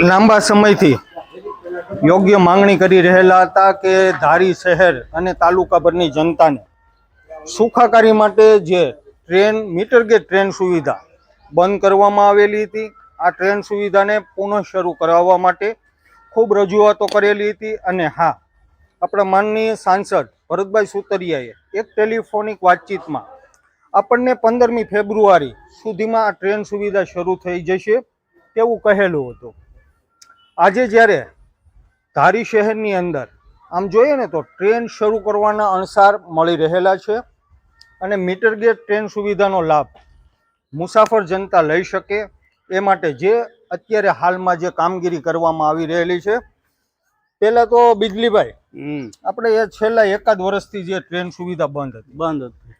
લાંબા સમયથી યોગ્ય માંગણી કરી રહેલા હતા કે ધારી શહેર અને તાલુકા પરની જનતાને સુખાકારી માટે જે ટ્રેન, મીટર ગેજ ટ્રેન સુવિધા બંધ કરવામાં આવેલી હતી, આ ટ્રેન સુવિધાને પુનઃ શરૂ કરાવવા માટે ખૂબ રજૂઆતો કરેલી હતી અને હા, આપણા માનનીય સાંસદ ભરતભાઈ સુતરિયાએ એક ટેલિફોનિક વાતચીતમાં આપણને પંદરમી ફેબ્રુઆરી સુધીમાં આ ટ્રેન સુવિધા શરૂ થઈ જશે તેવું કહેલું હતું. આજે જ્યારે ધારી શહેરની અંદર આમ જોઈએ ને તો ટ્રેન શરૂ કરવાના અણસાર મળી રહેલા છે અને મીટર ગેજ ટ્રેન સુવિધાનો લાભ મુસાફર જનતા લઈ શકે એ માટે જે અત્યારે હાલમાં જે કામગીરી કરવામાં આવી રહેલી છે. પહેલાં તો બિજલીભાઈ આપણે એ છેલ્લા એકાદ વર્ષથી જે ટ્રેન સુવિધા બંધ હતી. બંધ હતી.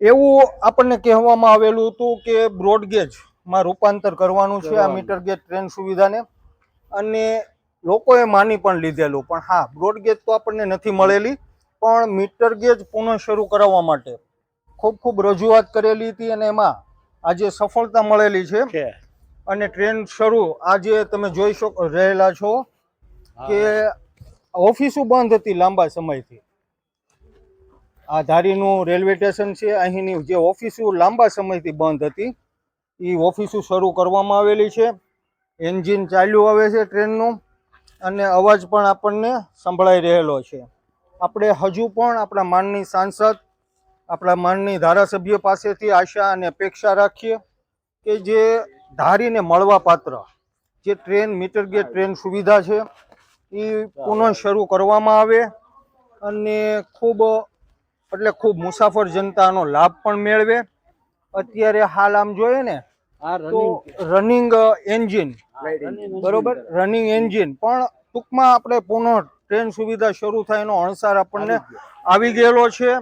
એવું આપણને કહેવામાં આવેલું હતું કે બ્રોડગેજમાં રૂપાંતર કરવાનું છે આ મીટર ગેજ ટ્રેન સુવિધાને. અને લોકોએ માની પણ લીધેલું. પણ હા બ્રોડગેજ તો આપણને નથી મળેલી પણ મીટર ગેજ પુનઃ શરૂ કરાવવા માટે ખૂબ ખૂબ રજૂઆત કરેલી હતી અને એમાં આજે સફળતા મળેલી છે. છે. અને ટ્રેન શરૂ આજે તમે જોઈ શકો રહેલા છો કે ઓફિસો બંધ હતી લાંબા સમયથી. આ ધારીનું રેલવે સ્ટેશન છે અહીંની જે ઓફિસો લાંબા સમયથી બંધ હતી એ ઓફિસો શરૂ કરવામાં આવેલી છે. એન્જિન ચાલ્યું આવે છે ટ્રેનનું અને અવાજ પણ આપણને સંભળાઈ રહેલો છે. આપણે હજુ પણ આપણા માનની સાંસદ, આપણા માનની ધારાસભ્ય પાસેથી આશા અને અપેક્ષા રાખીએ કે જે ધારીને મળવાપાત્ર જે ટ્રેન મીટર ગેજ ટ્રેન સુવિધા છે એ પુનઃ શરૂ કરવામાં આવે અને ખૂબ, એટલે ખૂબ મુસાફર જનતાનો લાભ પણ મેળવે. અત્યારે હાલ આમ જોઈએ ને તો રનિંગ એન્જિન બરોબર? રનિંગ એન્જિન પણ ટૂંકમાં આપણે પુનઃ ટ્રેન સુવિધા શરૂ થાય એનો અણસાર આપણને આવી ગયેલો છે.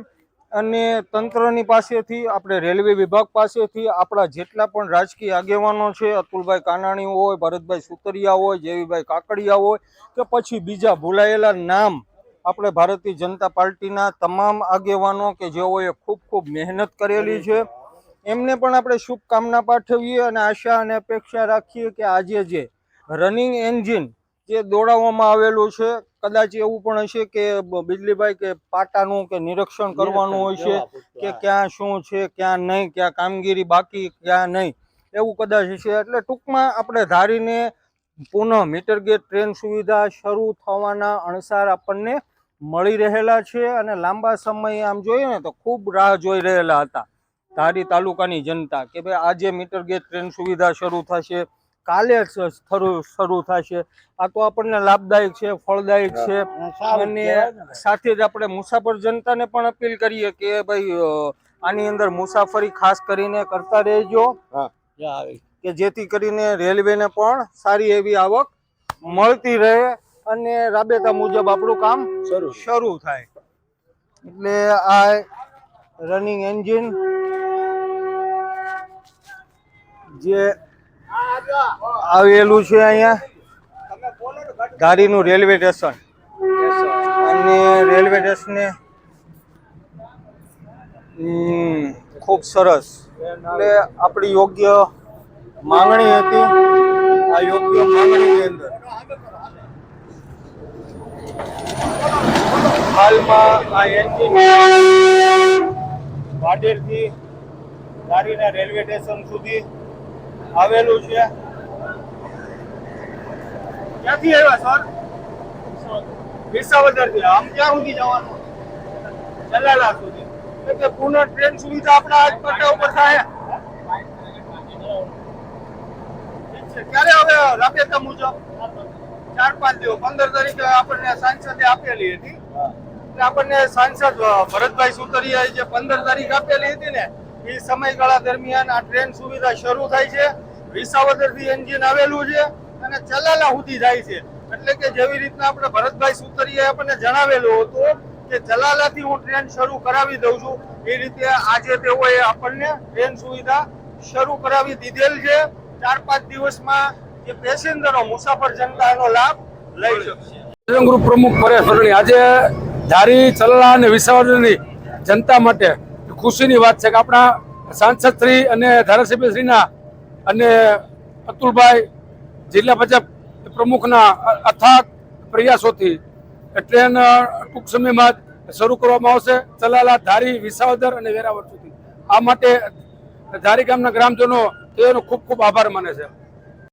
અને તંત્રની પાસેથી આપણે રેલવે વિભાગ પાસેથી આપણા જેટલા પણ રાજકીય આગેવાનો છે અતુલભાઈ કાનાણી હોય ભરતભાઈ સુતરિયા હોય જેવીભાઈ કાકડિયા હોય કે પછી બીજા ભૂલાયેલા નામ આપણે ભારતીય જનતા પાર્ટીના તમામ આગેવાનો કે જેઓએ ખૂબ ખૂબ મહેનત કરેલી છે. એમને પણ આપણે શુભકામના પાઠવીએ અને આશા અને અપેક્ષા રાખીએ કે આજે જે રનિંગ એન્જિન જે દોડાવવામાં આવેલું છે કદાચ એવું પણ હશે કે બિજલીભાઈ કે પાટાનું કે નિરીક્ષણ કરવાનું હોય છે કે ક્યાં શું છે ક્યાં નહીં ક્યાં કામગીરી બાકી ક્યાં નહીં એવું કદાચ હશે. એટલે ટૂંકમાં આપણે ધારીને પુનઃ મીટર ગેજ ટ્રેન સુવિધા શરૂ થવાના અણસાર આપણને મળી રહેલા છે અને લાંબા સમયે આમ જોઈએ ને તો ખૂબ રાહ જોઈ રહેલા હતા. ધારી તાલુકાની જનતા કે ભાઈ આજે મીટર ગેજ ટ્રેન સુવિધા શરૂ થશે કાલે શરૂ થશે. આ તો આપણને લાભદાયક છે ફળદાયક છે. અને સાથે જ આપણે મુસાફર જનતાને પણ અપીલ કરીએ કે ભાઈ આની અંદર મુસાફરી ખાસ કરીને કરતા રહેજો. કે જેથી કરીને રેલવેને પણ સારી એવી આવક મળતી રહે અને રાબેતા મુજબ આપણું કામ. શરૂ. થાય. એટલે આ રનિંગ એન્જિન જે આવેલું છે અહીંયા ધારીનું રેલવે સ્ટેશન. અને રેલવે સ્ટેશને ખૂબ સરસ. એટલે આપણી યોગ્ય માંગણી હતી. આ યોગ્ય માંગણીની અંદર. હાલમાં આ એન્જિન વાડેરથી ધારીના રેલવે સ્ટેશન સુધી આવેલું છે. ક્યાંથી આવ્યા સર? વિસાવદરથી. આમ ક્યાં સુધી જવાનું? જલાલા સુધી. એટલે પુનઃ ટ્રેન સુવિધા આપણા આજ પટ્ટા ઉપર થાય. ક્યારે હવે રાબેતા મુજબ? ચાર પાંચ દિવસ. પંદર તારીખે આપણને સાંસદે આપેલી હતી. આપણને સાંસદ ભરતભાઈ સુતરિયાએ જે પંદર તારીખ આપેલી હતી ને એ સમયગાળા દરમિયાન આ ટ્રેન સુવિધા શરૂ થાય છે. વિસાવદરથી એન્જિન આવેલું છે અને ચલાલા સુધી જાય છે. એટલે કે જેવી રીતના આપણે ભરતભાઈ સુતરીએ આપણને જણાવેલું હતું કે જલાલાથી હું ટ્રેન શરૂ કરાવી દઉં છું. એ રીતે આજે તેઓએ આપણને ટ્રેન સુવિધા શરૂ કરાવી દીધેલ છે. ચાર પાંચ દિવસમાં જે પેસેન્જરો મુસાફર જનતા એનો લાભ લઈ શકશે ગ્રુપ પ્રમુખ પરેશ આજે ધારી, ચલાલા અને વિસાવદરની જનતા માટે ખુશીની વાત છે કે આપણા સાંસદ શ્રી અને ધારાસભ્યશ્રીના અને અતુલભાઈ જિલ્લા ભાજપ પ્રમુખના અથાગ પ્રયાસોથી ટ્રેન ટૂંક સમયમાં શરૂ કરવામાં આવશે. ચલાલા ધારી વિસાવદર અને વેરાવળ સુધી. આ માટે ધારી ગામના ગ્રામજનો તેનો ખૂબ ખૂબ આભાર માને છે.